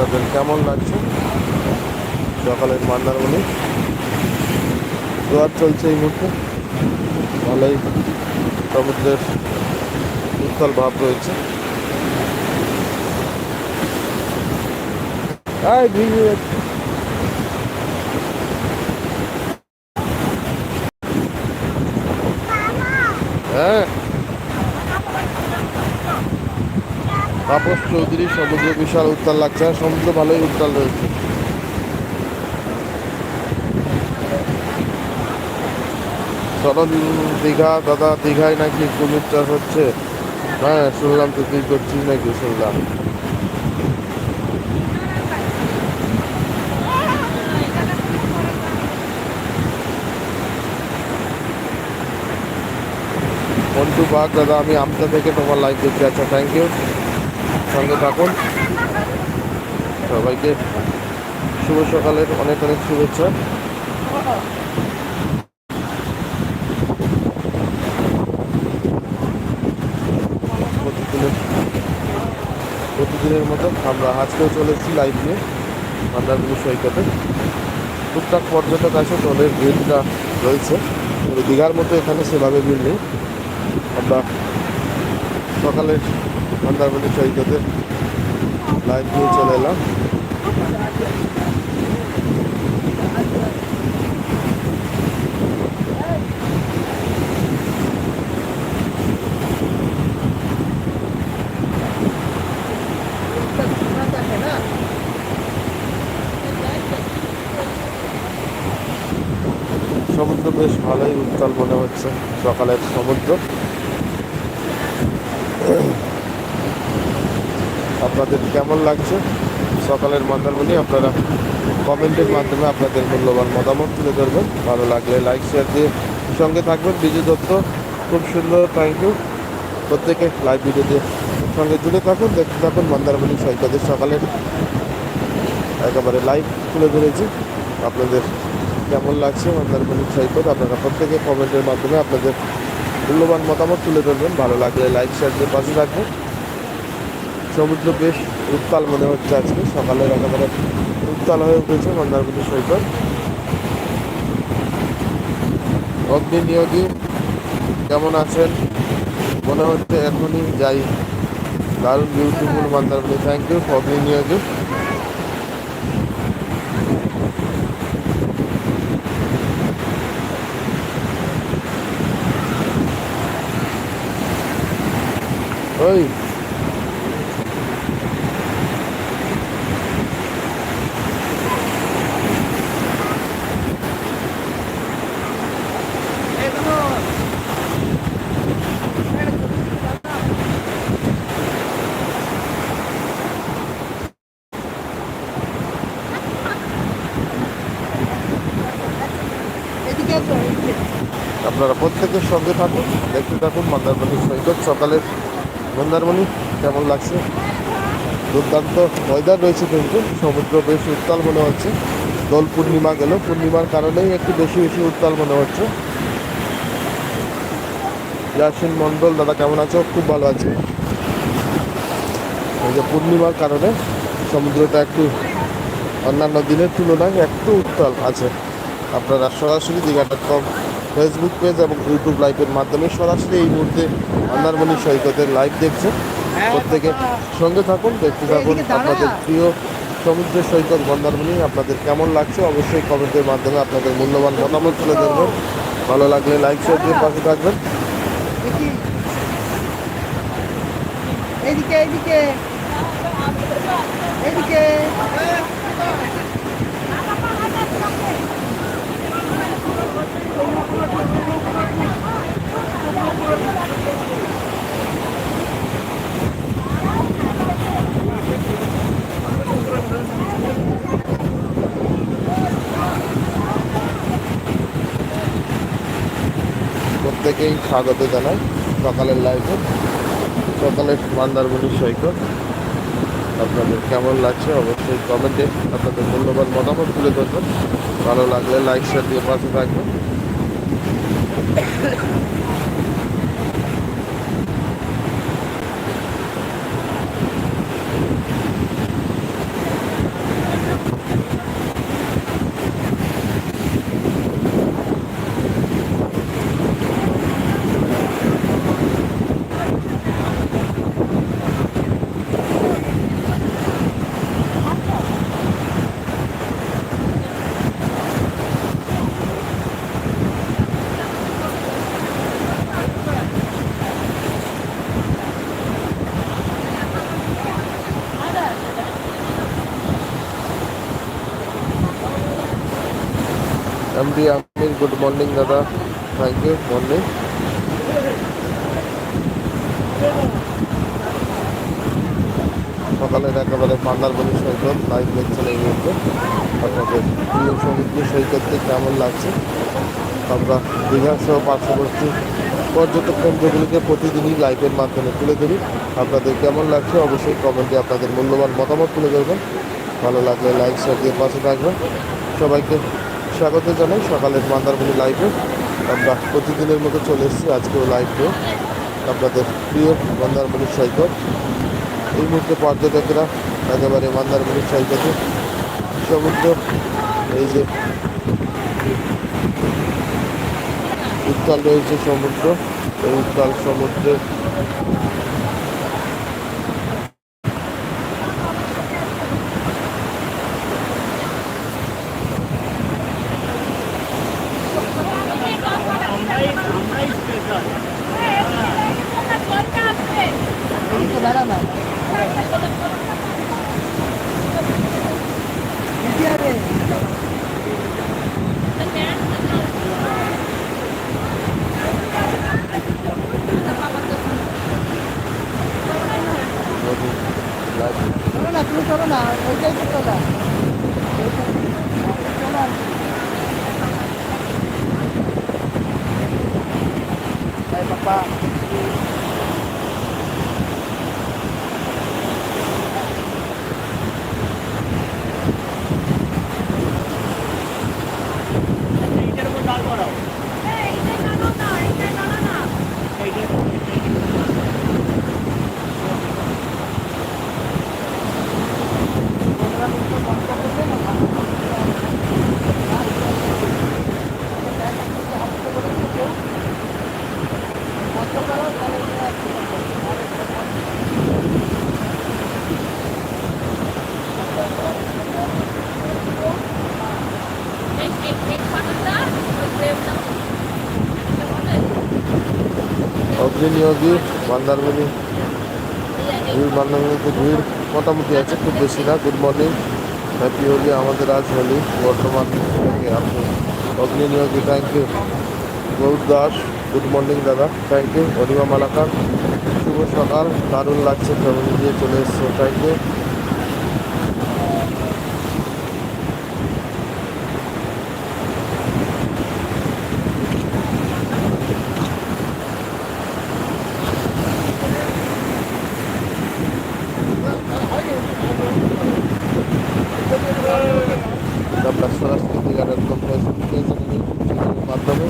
আপনাদের কেমন লাগছে? সকালের মন্দারমণি। জোয়ার চলছে এই মুহূর্তে। ভালোই সমুদ্রের উত্তল ভাব রয়েছে। এই ভিজে তাপস চৌধুরী, সমুদ্র বিশাল উত্তাল লাগছে। সমুদ্র ভালোই উত্তাল রয়েছে। দীঘা, দাদা, দীঘায় নাকি কুমির চাষ হচ্ছে? হ্যাঁ শুনলাম তো তুই করছিস নাকি? শুনলাম। মন্টু বাগ দাদা, আমি আমতা থেকে তোমার লাইভ দেখতে আচ্ছা থ্যাংক ইউ সঙ্গে থাকুন। সবাইকে শুভ সকালের অনেক অনেক শুভেচ্ছা। প্রতিদিনের মতো আমরা আজকেও চলে এসেছি লাইভ নিয়ে মন্দারমণি সৈকতে। টুকটাক পর্যটক আছে দলের ভিড়টা রয়েছে। দীঘার মতো এখানে সেভাবে ভিড় নেই। আমরা সকালের মন্দারমণি সৈকতে লাইভ নিয়ে চলে এলাম। সমুদ্র বেশ ভালোই উত্তাল মনে হচ্ছে সকালের সমুদ্র। আপনাদের কেমন লাগছে? সকালের মন্দারমণি আপনারা কমেন্টের মাধ্যমে আপনাদের মূল্যবান মতামত তুলে ধরবেন। ভালো লাগলে লাইক শেয়ার দিয়ে সঙ্গে থাকবেন। বিজু দত্ত, খুব সুন্দর থ্যাংক ইউ প্রত্যেকে লাইভ ভিডিও দিয়ে সঙ্গে জুড়ে থাকুন। দেখতে থাকুন মন্দারমণি সৈকতের সকালের একেবারে লাইভ তুলে ধরেছি। আপনাদের কেমন লাগছে মন্দারমণি সৈকত আপনারা প্রত্যেকে কমেন্টের মাধ্যমে আপনাদের মূল্যবান মতামত তুলে ধরবেন। ভালো লাগলে লাইক শেয়ার দিয়ে পাশে থাকবেন। সমুদ্র বেশ উত্তাল মনে হচ্ছে আজকে। সকালের একেবারে উত্তাল হয়ে উঠেছে মন্দারমণি সৈকত। অগ্নি নিয়োগী কেমন আছেন? মনে হচ্ছে এখনই যাই। দারুণ বিউটিফুল মন্দারমণি। থ্যাংক ইউ অগ্নি নিয়োগী। ওই আপনারা প্রত্যেকের সঙ্গে থাকুন, দেখতে থাকুন মন্দারমণি সৈকত, সকালের মন্দারমণি কেমন লাগছে? দুর্দান্ত ওয়েদার রয়েছে কিন্তু, সমুদ্র বেশ উত্তাল মনে হচ্ছে। দোল পূর্ণিমা গেল, পূর্ণিমার কারণেই একটু বেশি বেশি উত্তাল মনে হচ্ছে। ইয়াসিন মণ্ডল, দাদা কেমন আছো? খুব ভালো আছে। এই যে পূর্ণিমার কারণে সমুদ্রটা একটু অন্যান্য দিনের তুলনায় একটু উত্তাল আছে। আপনারা সরাসরি Digha dot com Facebook page এবং ইউটিউব লাইভের মাধ্যমে সরাসরি এই মুহূর্তে মন্দারমণি সৈকতের লাইভ দেখছেন। প্রত্যেকে সঙ্গে থাকুন দেখতে থাকুন। আপনাদের প্রিয় সমুদ্র সৈকত মন্দারমণি আপনাদের কেমন লাগছে? অবশ্যই কমেন্টের মাধ্যমে আপনাদের মূল্যবান মতামত তুলে ধরবেন। ভালো লাগলে লাইক শেয়ার দিয়ে পাশে থাকবেন। এদিকে এদিকে। এদিকে। প্রত্যেকেই স্বাগত জানাই সকালের লাইভে সকালের মন্দারমণি সৈকত। আপনাদের কেমন লাগছে অবশ্যই কমেন্টে আপনাদের মূল্যবান মতামত তুলে ধরবেন। ভালো লাগলে লাইক শেয়ার দিয়ে পাশে থাকবেন। ま এমডি আমির গুড মর্নিং দাদা। থ্যাংক ইউ মর্নিং সকালের একেবারে মান্দারবনি সৈকত লাইভ দেখছেন এই মুহূর্তে আপনাদের প্রিয় সমুদ্র সৈকতকে কেমন লাগছে? আমরা দীঘা সহ পার্শ্ববর্তী পর্যটক কেন্দ্রগুলিকে প্রতিদিনই লাইভের মাধ্যমে তুলে ধরি। আপনাদের কেমন লাগছে? অবশ্যই কমেন্টে আপনাদের মূল্যবান মতামত তুলে ধরবেন। ভালো লাগলে লাইক শেয়ার দিয়ে পাশে থাকবেন। সবাইকে স্বাগত জানাই সকালের মান্দারমণি লাইভে আমরা প্রতিদিনের মতো চলে এসেছি আজকেও লাইভ আপনাদের প্রিয় মন্দারমণি সৈকত এই মুহূর্তে পর্যটকেরা একেবারে মন্দারমণি সৈকতে সমুদ্র, এই যে উত্তাল রয়েছে সমুদ্র। এই উত্তাল সমুদ্রে এদিকে দাঁড়া না এদিকে আরে নদী লাইভ চলো না তুমি চলো না ওইটাই তো চলো চলো এই বাবা অগ্নিনিয়োগী মন্দারমণি ভিড় মন্দারমণিতে ভিড় মোটামুটি আছে, খুব বেশি না গুড মর্নিং হ্যাপি হোলি আমাদের আজ হোলি বর্তমান আপনি অগ্নিনিয়োগী thank you Gour Das good morning দাদা থ্যাংক ইউ অনিমা মালাকার, শুভ সকাল, দারুণ লাগছে ফ্যামিলি দিয়ে চলে এসছো থ্যাংক ইউ আমরা সরাসরি দিঘার একদম ফেসবুক পেজ এবং ইউটিউব চ্যানেলের মাধ্যমে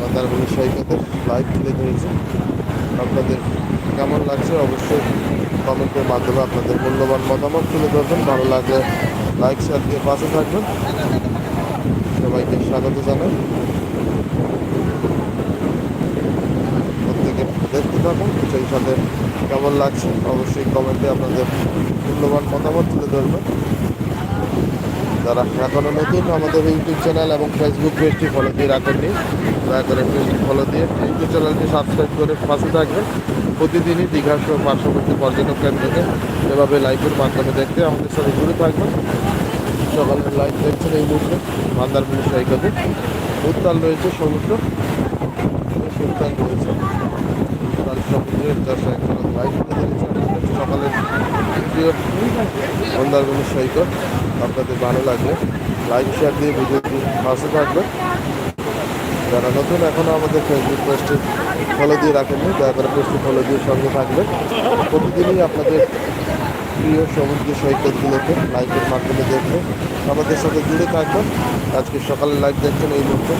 মন্দারমণি সৈকতের লাইভ তুলে ধরেছি আপনাদের কেমন লাগছে অবশ্যই কমেন্টের মাধ্যমে আপনাদের মূল্যবান মতামত তুলে ধরবেন। ভালো লাগলে লাইক শেয়ার দিয়ে পাশে থাকবেন। সবাইকে স্বাগত জানাই। প্রত্যেকে দেখতে থাকুন, সেই সাথে কেমন লাগছে অবশ্যই কমেন্টে আপনাদের মূল্যবান মতামত তুলে ধরবেন। যারা এখনও নতুন আমাদের ইউটিউব চ্যানেল এবং ফেসবুক পেজটি ফলো দিয়ে রাখেননি দয়া করে পেজটি ফলো দিয়ে ইউটিউব চ্যানেলটি সাবস্ক্রাইব করে পাশে থাকবেন। প্রতিদিনই দীঘা সহ পার্শ্ববর্তী পর্যটক কেন্দ্রকে এভাবে লাইভের মাধ্যমে দেখতে আমাদের সাথে জুড়ে থাকবেন। সকালের লাইভ দেখছেন এই মুহূর্তে মান্দারমণি সৈকতে। উত্তাল রয়েছে সমুদ্র। উত্তাল রয়েছে। উত্তাল সমুদ্রের লাইভ সকালের মন্দারমণি সৈকত। আপনাদের ভালো লাগবে লাইক শেয়ার দিয়ে ভিডিওটি পাশে থাকবেন। যারা নতুন এখনও আমাদের ফেসবুক পেজটি ফলো দিয়ে রাখেননি, দয়া করে পেজটি ফলো দিয়ে সঙ্গে থাকবেন। প্রতিদিনই আপনাদের প্রিয় সমুদ্র সৈকতগুলোকে লাইভের মাধ্যমে দেখবেন আমাদের সাথে জুড়ে থাকবেন। আজকে সকালে লাইভ দেখছেন এই মুহূর্তে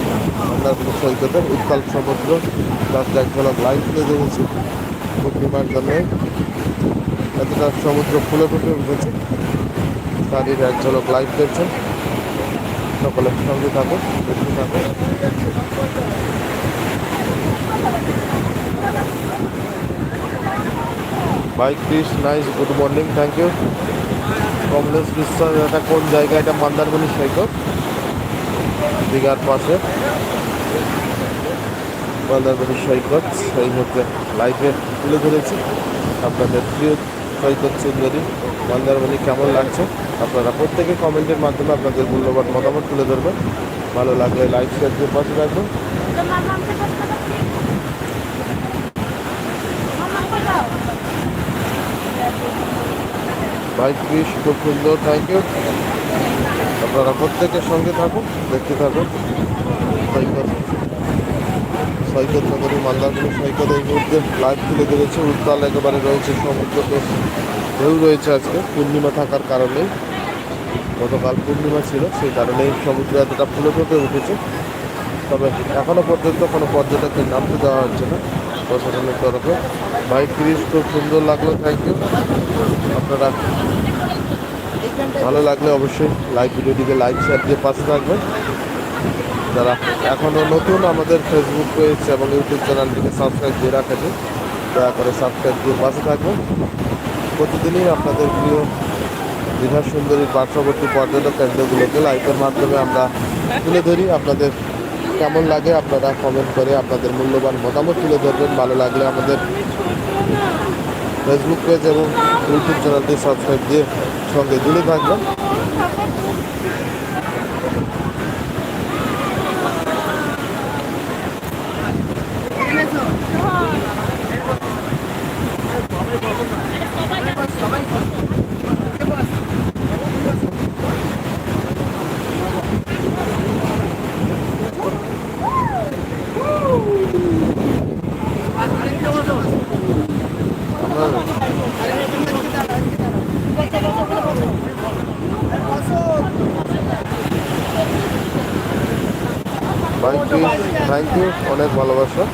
মন্দারমণি সৈকতের উত্তাল সমুদ্র লাস্ট এক ঝলক লাইভ তুলে ধরেছি। পূর্ণিমার জন্য এতটা সমুদ্র ফুলে ফুটে উঠেছে। তারই এক ঝলক লাইভ দেখছেন। সকলের সঙ্গে থাকুন দেখতে থাকুন bike Chris nice good morning thank you Kamlesh Biswas এটা কোন জায়গা এটা মন্দারমণি সৈকত, দীঘার পাশে। মন্দারমণি সৈকত, সেই মুহূর্তে লাইভে তুলে ধরেছি। আপনাদের প্রিয় সৈকত সুন্দরী, মন্দারমণি কেমন লাগছে? আপনারা প্রত্যেকে কমেন্টের মাধ্যমে আপনাদের মূল্যবান মতামত তুলে ধরবেন। ভালো লাগলে লাইক শেয়ার দিয়ে পাশে রাখবেন ক্রিস খুব সুন্দর থ্যাংক ইউ আপনারা প্রত্যেকের সঙ্গে থাকুন, দেখতে থাকুন। সৈকত সৈকত নগরী মন্দারমণি সৈকত এই মুহূর্তে লাইভ তুলে ধরেছে। উত্তাল একেবারে রয়েছে সমুদ্রতে ঢেউ রয়েছে আজকে, পূর্ণিমা থাকার কারণে। গতকাল পূর্ণিমা ছিল, সেই কারণেই সমুদ্র এতটা ফুলে ফেপে উঠেছে। তবে এখনও পর্যন্ত কোনো পর্যটককে নামতে দেওয়া হচ্ছে না প্রশাসনের তরফে। ভাই, ক্রিস, খুব সুন্দর লাগল থ্যাংক ইউ আপনারা ভালো লাগলে অবশ্যই লাইক ভিডিওটিকে লাইক শেয়ার দিয়ে পাশে থাকবেন। যারা এখনও নতুন আমাদের ফেসবুক পেজ এবং ইউটিউব চ্যানেলটিকে সাবস্ক্রাইব দিয়ে রাখেছে দয়া করে সাবস্ক্রাইব দিয়ে পাশে থাকবেন। প্রতিদিনই আপনাদের প্রিয় দীঘা সুন্দরীর পার্শ্ববর্তী পর্যটক কেন্দ্রগুলোকে লাইভের মাধ্যমে আমরা তুলে ধরি। আপনাদের কেমন লাগে আপনারা কমেন্ট করে আপনাদের মূল্যবান মতামত তুলে ধরবেন। ভালো লাগলে আমাদের ফেসবুক পেজ এবং ইউটিউব চ্যানেলটি সাবস্ক্রাইব দিয়ে সঙ্গে জুড়ে থাকবেন। থ্যাংক ইউ থ্যাংক ইউ অনেক ভালোবাসা।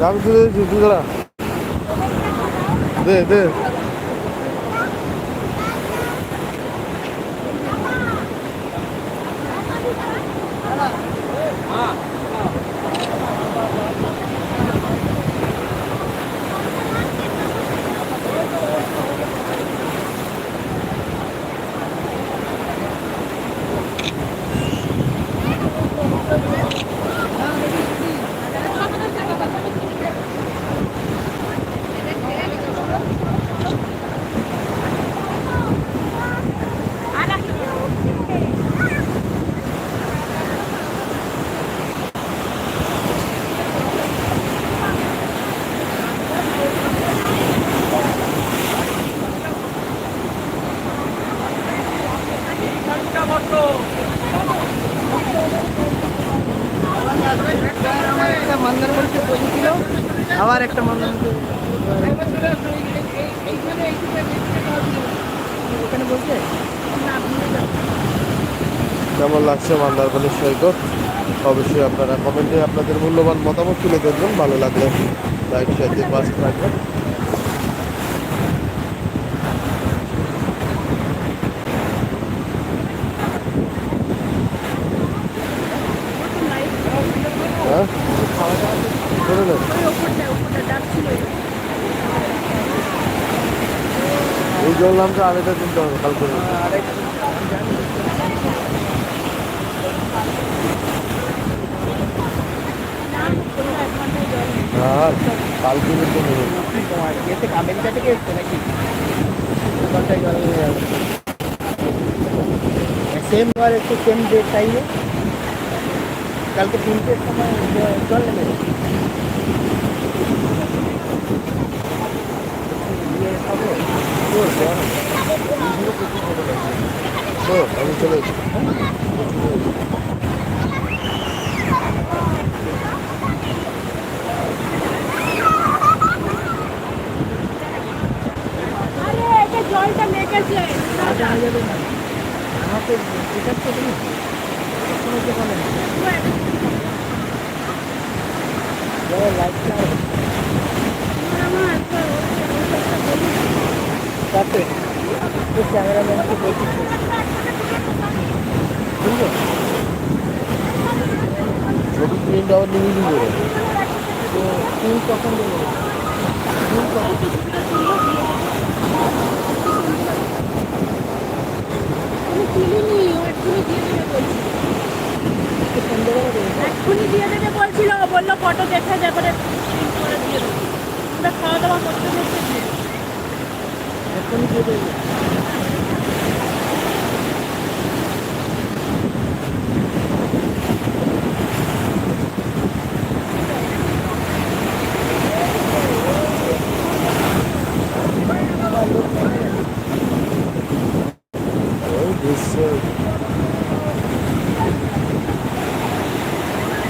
যাবি তুই তুই দাঁড়া দে দে একটা মন্দারমণিতে বলেছিল আবার একটা মনে কেমন লাগছে মান্দারবনের সৈকত? অবশ্যই আপনারা কমেন্টে আপনাদের মূল্যবান মতামত তুলে ধরবেন। ভালো লাগলে লাইক সাথে পাশে থাকবেন। এই জল নামটা আরেকটা কিনতে হবে কাল আর কালকে কিন্তু তোমার আমেরিকা থেকে এসছে নাকি সেম ঘর একটু সেম ডেট টাইমে কালকে তিনটের সময় জল নেমে গেছে। আমি চলে জলটা মেকেছে যাবে আমাকে তুমি কোনো তো বলে না জল লাইটটা তাতে তো ক্যামেরাম্যানকে বলছি শুনব আবার নিয়ে করে? তো ফুল কখন দেবো এক্ষুনি দিয়ে দেবে বলছিল বলল, ফটো দেখে প্রিন্ট আমরা খাওয়া দাওয়া করতে করতে দিয়ে দেবো। এখনই